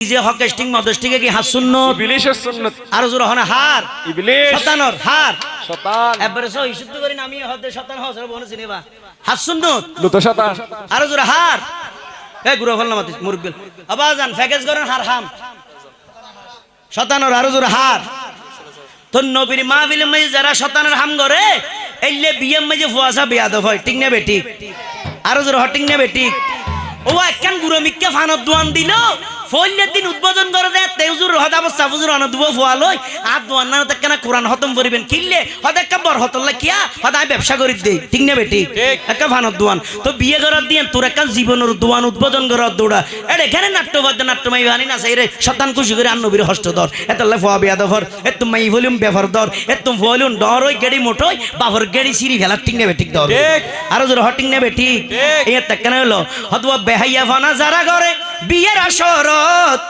যে হকেস্টিং মদস্টিকে কি হাত শূন্য ইবলিশের সুন্নত। আরও জোর হনে হার। ইবলিশ। শতানর হার। শতান। এবারে সো ইশুদ্ধ করি নামি হতে শতান হসর বনে চিনিবা হাত শূন্য লুত শতান। আরও জোর হার। এ গুরু ফল নামাতি মুরব্বিল আবাজান ফ্যাকেজ করেন হার হাম। শতানর আরও জোর হার। তো নবীর মাহফিল মাঝে যারা শতানের হাম করে এলে বিয়ের মাঝে ফুয়াশা বিয়াদব হয় ঠিক না বেটি আরও জোর হটিং না বেটি ও একখান গুরু মিক্কে ফানত দোয়ান দিল। ফইলের দিন উদ্বোধন করে দেয় সাফুজুর অনদুব ফুয়ালই আর দোয়ান না তেকানা কোরআন খতম করিবেন। কিনলে হদা একটা হতল্লা কিয়া? হদা ব্যবসা করি দেই। ঠিক না বেটি? একটা দোয়ান। তো বিয়ে করার দিয়ে তোর একটা জীবনের দোয়ান উদ্বোধন করার দৌড়া। এটা এখানে নাট্যবাদ্য নাট্যমাই বানি না সেই রে। খুশি করে আন্নবীর হস্ত ধর এতলে ফুয়া বিয়া দর এত মাই ভলিউম ব্যবহার ধর এত ভলিউম ডর ওই গেড়ি মোটই বাবর গেড়ি সিঁড়ি ফেলা। ঠিক নেবে ঠিক। ধর। আরও জোর হটিং নেবে ঠিক। এই তেকানে হলো? হতবা বেহাইয়া ফানা যারা করে বিয়ের আসরত।